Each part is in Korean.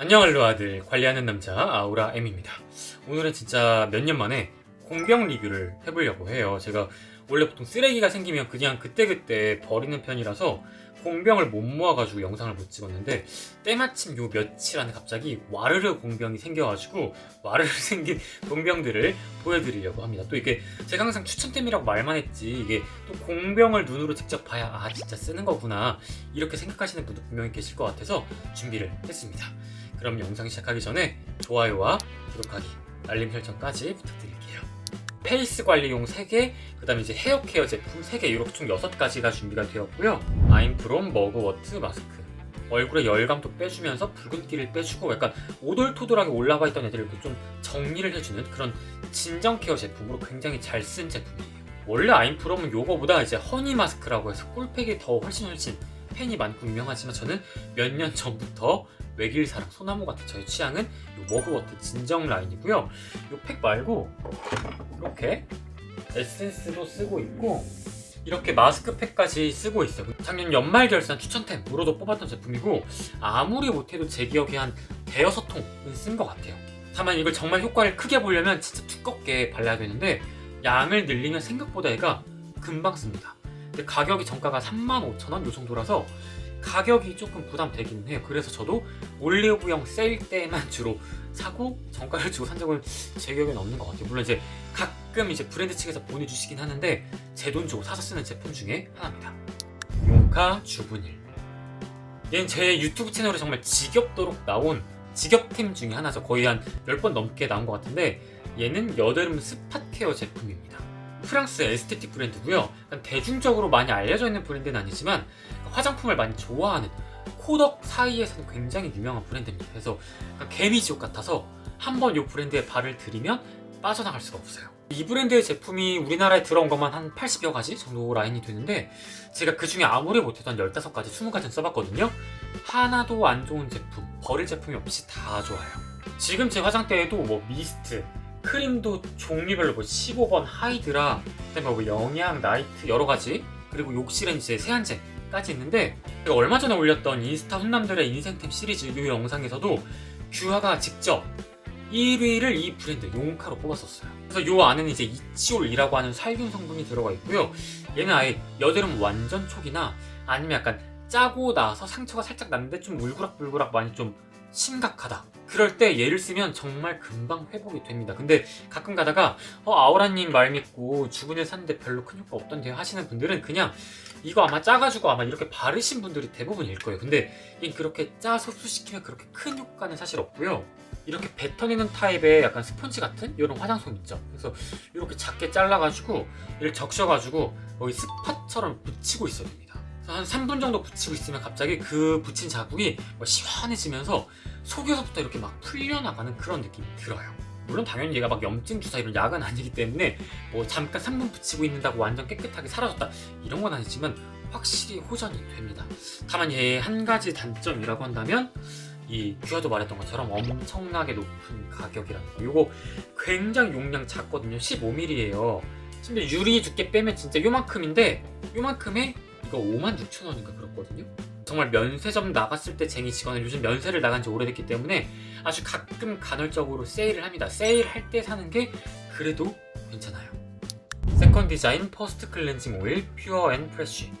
안녕 알로 아들 관리하는 남자 아우라 M입니다. 오늘은 진짜 몇 년 만에 공병 리뷰를 해보려고 해요. 제가 원래 보통 쓰레기가 생기면 그냥 그때그때 버리는 편이라서 공병을 못 모아가지고 영상을 못 찍었는데 때마침 요 며칠 안에 갑자기 와르르 공병이 생겨가지고 와르르 생긴 공병들을 보여드리려고 합니다. 또 이게 제가 항상 추천템이라고 말만 했지 이게 또 공병을 눈으로 직접 봐야 아 진짜 쓰는 거구나 이렇게 생각하시는 분도 분명히 계실 것 같아서 준비를 했습니다. 그럼 영상 시작하기 전에 좋아요와 구독하기, 알림 설정까지 부탁드릴게요. 페이스 관리용 3개, 그 다음에 이제 헤어 케어 제품 3개, 이렇게 총 6가지가 준비가 되었고요. 아임프롬 머그워트 마스크. 얼굴에 열감도 빼주면서 붉은기를 빼주고 약간 오돌토돌하게 올라가 있던 애들을 좀 정리를 해주는 그런 진정 케어 제품으로 굉장히 잘 쓴 제품이에요. 원래 아임프롬은 요거보다 이제 허니 마스크라고 해서 꿀팩이 더 훨씬 훨씬 팬이 많고 유명하지만 저는 몇 년 전부터 외길사랑 소나무 같은 저의 취향은 요 머그워트 진정 라인이고요. 요팩 말고 이렇게 에센스도 쓰고 있고 이렇게 마스크팩까지 쓰고 있어요. 작년 연말 결산 추천템으로도 뽑았던 제품이고 아무리 못해도 제 기억에 한 대여섯 통은 쓴 것 같아요. 다만 이걸 정말 효과를 크게 보려면 진짜 두껍게 발라야 되는데 양을 늘리면 생각보다 얘가 금방 씁니다. 근데 가격이 정가가 35,000원 요 정도라서 가격이 조금 부담되긴 해요. 그래서 저도 올리브영 세일 때만 주로 사고 정가를 주고 산 적은 제 기억에는 없는 것 같아요. 물론 이제 가끔 이제 브랜드 측에서 보내주시긴 하는데 제 돈 주고 사서 쓰는 제품 중에 하나입니다. 용카 주분일. 얘는 제 유튜브 채널에 정말 지겹도록 나온 지겹템 중에 하나죠. 거의 한 10번 넘게 나온 것 같은데 얘는 여드름 스팟 케어 제품입니다. 프랑스 에스테틱 브랜드고요. 약간 대중적으로 많이 알려져 있는 브랜드는 아니지만 화장품을 많이 좋아하는 코덕 사이에서는 굉장히 유명한 브랜드입니다. 그래서 개미지옥 같아서 한번 이 브랜드에 발을 들이면 빠져나갈 수가 없어요. 이 브랜드의 제품이 우리나라에 들어온 것만 한 80여 가지 정도 라인이 되는데 제가 그 중에 아무리 못해도 한 15가지, 20가지는 써봤거든요. 하나도 안 좋은 제품, 버릴 제품이 없이 다 좋아요. 지금 제 화장대에도 뭐 미스트, 크림도 종류별로 뭐 15번 하이드라, 그다음에 뭐 영양, 나이트 여러 가지, 그리고 욕실엔 이제 세안제 까지 있는데 얼마 전에 올렸던 인스타 훈남들의 인생템 시리즈 이 영상에서도 규하가 직접 1위를 이 브랜드 용카로 뽑았었어요. 그래서 요 안에는 이제 이치올이라고 하는 살균 성분이 들어가 있고요. 얘는 아예 여드름 완전 촉이나 아니면 약간 짜고 나서 상처가 살짝 났는데 좀 울그락불그락 많이 좀 심각하다. 그럴 때 얘를 쓰면 정말 금방 회복이 됩니다. 근데 가끔 가다가 어, 아우라님 말 믿고 주문을 샀는데 별로 큰 효과 없던데요 하시는 분들은 그냥 이거 아마 짜가지고 아마 이렇게 바르신 분들이 대부분일 거예요. 근데 얘 그렇게 짜서 흡수시키면 그렇게 큰 효과는 사실 없고요. 이렇게 뱉어내는 타입의 약간 스펀지 같은 이런 화장솜 있죠. 그래서 이렇게 작게 잘라가지고 얘를 적셔가지고 여기 스팟처럼 붙이고 있어야 됩니다. 한 3분 정도 붙이고 있으면 갑자기 그 붙인 자국이 뭐 시원해지면서 속에서부터 이렇게 막 풀려나가는 그런 느낌이 들어요. 물론 당연히 얘가 막 염증 주사 이런 약은 아니기 때문에 뭐 잠깐 3분 붙이고 있는다고 완전 깨끗하게 사라졌다 이런 건 아니지만 확실히 호전이 됩니다. 다만 얘한 가지 단점이라고 한다면 이 규하도 말했던 것처럼 엄청나게 높은 가격이라는 거. 이거 굉장히 용량 작거든요. 15mm예요. 심지어 유리 두께 빼면 진짜 요만큼인데 요만큼에 이거 56,000원인가 그렇거든요. 정말 면세점 나갔을 때 쟁이 직원은 요즘 면세를 나간 지 오래됐기 때문에 아주 가끔 간헐적으로 세일을 합니다. 세일할 때 사는 게 그래도 괜찮아요. 세컨 디자인 퍼스트 클렌징 오일 퓨어 앤 프레쉬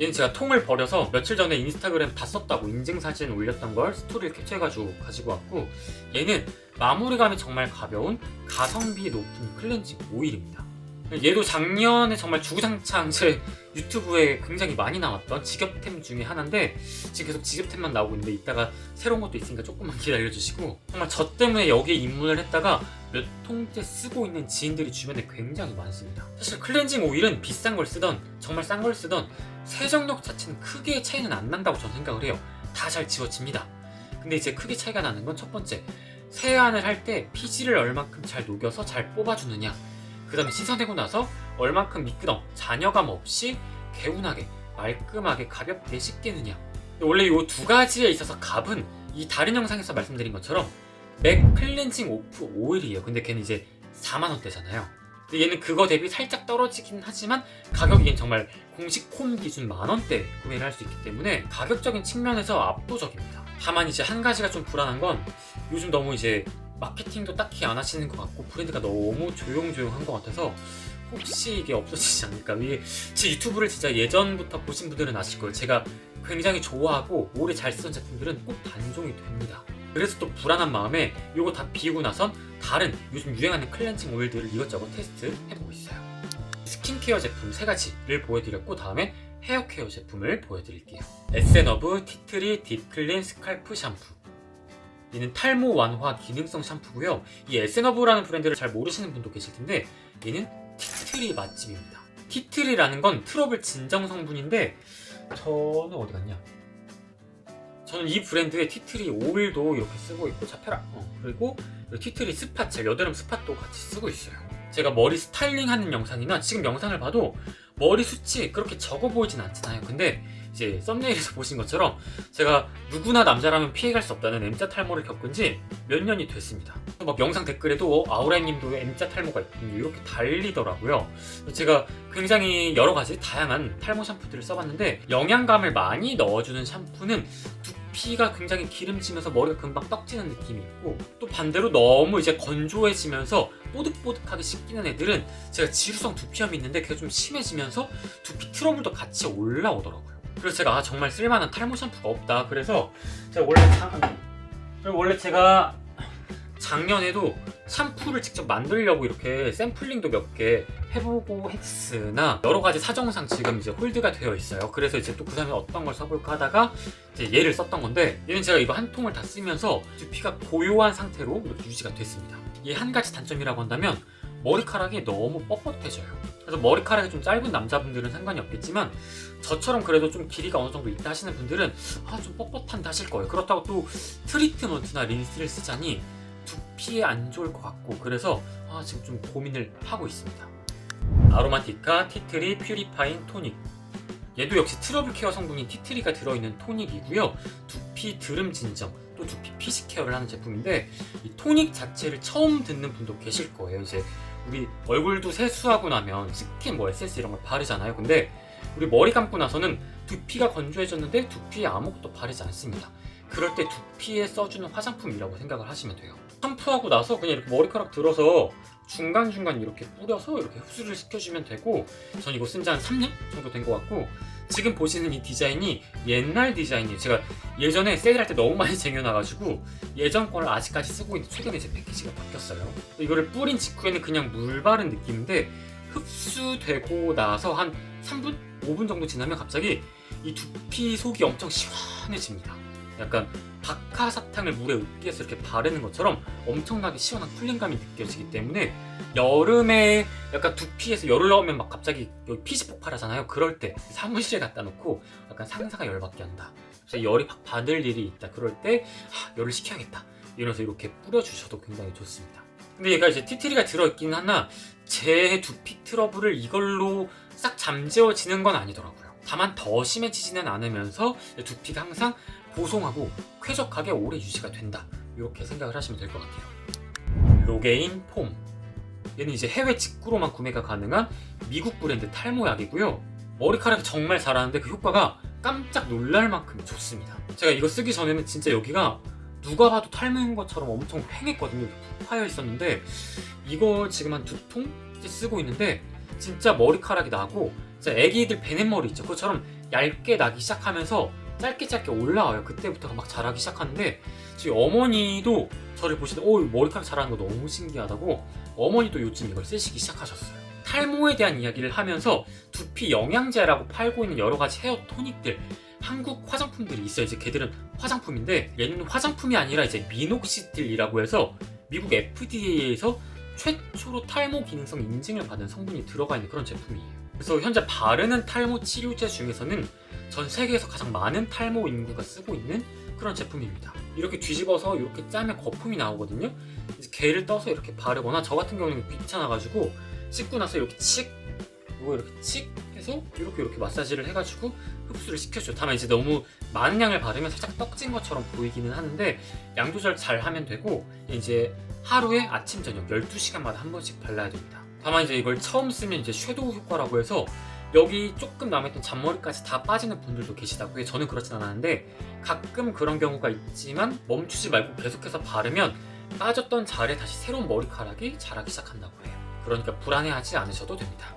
얘는 제가 통을 버려서 며칠 전에 인스타그램 다 썼다고 인증사진 올렸던 걸 스토리를 캡처해가지고 가지고 왔고 얘는 마무리감이 정말 가벼운 가성비 높은 클렌징 오일입니다. 얘도 작년에 정말 주구장창 제 유튜브에 굉장히 많이 나왔던 직업템 중에 하나인데 지금 계속 직업템만 나오고 있는데 이따가 새로운 것도 있으니까 조금만 기다려주시고 정말 저 때문에 여기에 입문을 했다가 몇 통째 쓰고 있는 지인들이 주변에 굉장히 많습니다. 사실 클렌징 오일은 비싼 걸 쓰던 정말 싼 걸 쓰던 세정력 자체는 크게 차이는 안 난다고 저는 생각을 해요. 다 잘 지워집니다. 근데 이제 크게 차이가 나는 건 첫 번째 세안을 할 때 피지를 얼만큼 잘 녹여서 잘 뽑아주느냐 그 다음에 씻어내고 나서 얼만큼 미끄럼, 잔여감 없이 개운하게, 말끔하게, 가볍게 씻기느냐. 원래 이 두 가지에 있어서 값은 이 다른 영상에서 말씀드린 것처럼 맥 클렌징 오프 오일이에요. 근데 걔는 이제 4만원대잖아요. 근데 얘는 그거 대비 살짝 떨어지긴 하지만 가격이 정말 공식 콤 기준 만원대 구매를 할 수 있기 때문에 가격적인 측면에서 압도적입니다. 다만 이제 한 가지가 좀 불안한 건 요즘 너무 이제 마케팅도 딱히 안 하시는 것 같고 브랜드가 너무 조용조용한 것 같아서 혹시 이게 없어지지 않을까? 이게 제 유튜브를 진짜 예전부터 보신 분들은 아실 거예요. 제가 굉장히 좋아하고 오래 잘 쓰던 제품들은 꼭 단종이 됩니다. 그래서 또 불안한 마음에 이거 다 비우고 나선 다른 요즘 유행하는 클렌징 오일들을 이것저것 테스트 해보고 있어요. 스킨케어 제품 세 가지를 보여드렸고 다음에 헤어케어 제품을 보여드릴게요. 에센어브 티트리 딥클린 스칼프 샴푸 얘는 탈모 완화 기능성 샴푸고요. 이 에센어브라는 브랜드를 잘 모르시는 분도 계실 텐데 얘는 티트리 맛집입니다. 티트리라는 건 트러블 진정 성분인데 저는 어디 갔냐? 저는 이 브랜드의 티트리 오일도 이렇게 쓰고 있고 자페라. 어, 그리고 티트리 스팟 젤 여드름 스팟도 같이 쓰고 있어요. 제가 머리 스타일링 하는 영상이나 지금 영상을 봐도 머리 숱이 그렇게 적어 보이진 않잖아요. 근데 이제 썸네일에서 보신 것처럼 제가 누구나 남자라면 피해갈 수 없다는 M자 탈모를 겪은 지 몇 년이 됐습니다. 막 영상 댓글에도 아우라님도 M자 탈모가 있군요. 이렇게 달리더라고요. 제가 굉장히 여러 가지 다양한 탈모 샴푸들을 써봤는데 영양감을 많이 넣어주는 샴푸는 두피가 굉장히 기름지면서 머리가 금방 떡지는 느낌이 있고 또 반대로 너무 이제 건조해지면서 뽀득뽀득하게 씻기는 애들은 제가 지루성 두피염이 있는데 그게 좀 심해지면서 두피 트러블도 같이 올라오더라고요 그래서 제가 아, 정말 쓸만한 탈모 샴푸가 없다 그래서 제가 원래 참 원래 제가 작년에도 샴푸를 직접 만들려고 이렇게 샘플링도 몇 개 해보고 했으나 여러 가지 사정상 지금 이제 홀드가 되어 있어요. 그래서 이제 또 그 다음에 어떤 걸 써볼까 하다가 이제 얘를 썼던 건데 얘는 제가 이거 한 통을 다 쓰면서 두피가 고요한 상태로 유지가 됐습니다. 얘 한 가지 단점이라고 한다면 머리카락이 너무 뻣뻣해져요. 그래서 머리카락이 좀 짧은 남자분들은 상관이 없겠지만 저처럼 그래도 좀 길이가 어느 정도 있다 하시는 분들은 아 좀 뻣뻣한다 하실 거예요. 그렇다고 또 트리트먼트나 린스를 쓰자니 두피에 안 좋을 것 같고 그래서 아 지금 좀 고민을 하고 있습니다. 아로마티카 티트리 퓨리파인 토닉 얘도 역시 트러블 케어 성분인 티트리가 들어있는 토닉이고요. 두피 드름 진정 또 두피 피지 케어를 하는 제품인데 이 토닉 자체를 처음 듣는 분도 계실 거예요. 이제 우리 얼굴도 세수하고 나면 스킨 뭐 에센스 이런 걸 바르잖아요. 근데 우리 머리 감고 나서는 두피가 건조해졌는데 두피에 아무것도 바르지 않습니다. 그럴 때 두피에 써주는 화장품이라고 생각을 하시면 돼요. 샴푸하고 나서 그냥 이렇게 머리카락 들어서 중간중간 이렇게 뿌려서 이렇게 흡수를 시켜주면 되고 전 이거 쓴 지 한 3년 정도 된 것 같고 지금 보시는 이 디자인이 옛날 디자인이에요. 제가 예전에 세일할 때 너무 많이 쟁여놔가지고 예전 거를 아직까지 쓰고 있는데 최근에 제 패키지가 바뀌었어요. 이거를 뿌린 직후에는 그냥 물 바른 느낌인데 흡수되고 나서 한 3분? 5분 정도 지나면 갑자기 이 두피 속이 엄청 시원해집니다. 약간 박하사탕을 물에 으깨서 이렇게 바르는 것처럼 엄청나게 시원한 쿨링감이 느껴지기 때문에 여름에 약간 두피에서 열을 넣으면 막 갑자기 여기 피지 폭발하잖아요. 그럴 때 사무실에 갖다 놓고 약간 상사가 열받게 한다. 그래서 열이 확 받을 일이 있다. 그럴 때 하, 열을 식혀야겠다. 이러면서 이렇게 뿌려주셔도 굉장히 좋습니다. 근데 얘가 이제 티트리가 들어있긴 하나 제 두피 트러블을 이걸로 싹 잠재워지는 건 아니더라고요. 다만 더 심해지지는 않으면서 두피가 항상 보송하고 쾌적하게 오래 유지가 된다. 이렇게 생각을 하시면 될 것 같아요. 로게인 폼. 얘는 이제 해외 직구로만 구매가 가능한 미국 브랜드 탈모약이고요. 머리카락이 정말 자라는데 그 효과가 깜짝 놀랄 만큼 좋습니다. 제가 이거 쓰기 전에는 진짜 여기가 누가 봐도 탈모인 것처럼 엄청 팽했거든요. 푹 파여 있었는데 이거 지금 한 두 통째 쓰고 있는데 진짜 머리카락이 나고 애기들 베넷머리 있죠. 그것처럼 얇게 나기 시작하면서 짧게 짧게 올라와요. 그때부터가 막 자라기 시작하는데 저희 어머니도 저를 보시다 오 머리카락 자라는 거 너무 신기하다고 어머니도 요즘 이걸 쓰시기 시작하셨어요. 탈모에 대한 이야기를 하면서 두피 영양제라고 팔고 있는 여러 가지 헤어 토닉들 한국 화장품들이 있어요. 이제 걔들은 화장품인데 얘는 화장품이 아니라 이제 미녹시딜이라고 해서 미국 FDA에서 최초로 탈모 기능성 인증을 받은 성분이 들어가 있는 그런 제품이에요. 그래서 현재 바르는 탈모 치료제 중에서는 전 세계에서 가장 많은 탈모 인구가 쓰고 있는 그런 제품입니다. 이렇게 뒤집어서 이렇게 짜면 거품이 나오거든요. 이제 걔를 떠서 이렇게 바르거나 저 같은 경우는 귀찮아가지고 씻고 나서 이렇게 칙, 이거 이렇게 칙 해서 이렇게 이렇게 마사지를 해가지고 흡수를 시켜줘. 다만 이제 너무 많은 양을 바르면 살짝 떡진 것처럼 보이기는 하는데 양 조절 잘 하면 되고 이제 하루에 아침 저녁 12시간마다 한 번씩 발라야 됩니다. 다만 이제 이걸 처음 쓰면 이제 섀도우 효과라고 해서 여기 조금 남아있던 잔머리까지 다 빠지는 분들도 계시다고 해요. 저는 그렇진 않았는데 가끔 그런 경우가 있지만 멈추지 말고 계속해서 바르면 빠졌던 자리에 다시 새로운 머리카락이 자라기 시작한다고 해요. 그러니까 불안해하지 않으셔도 됩니다.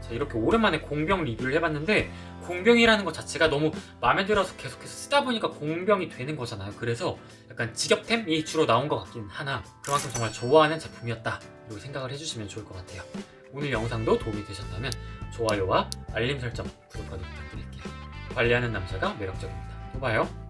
자, 이렇게 오랜만에 공병 리뷰를 해봤는데 공병이라는 것 자체가 너무 마음에 들어서 계속해서 쓰다 보니까 공병이 되는 거잖아요. 그래서 약간 직업템이 주로 나온 것 같긴 하나 그만큼 정말 좋아하는 제품이었다. 이렇게 생각을 해주시면 좋을 것 같아요. 오늘 영상도 도움이 되셨다면 좋아요와 알림 설정, 구독하기 부탁드릴게요. 관리하는 남자가 매력적입니다. 또 봐요.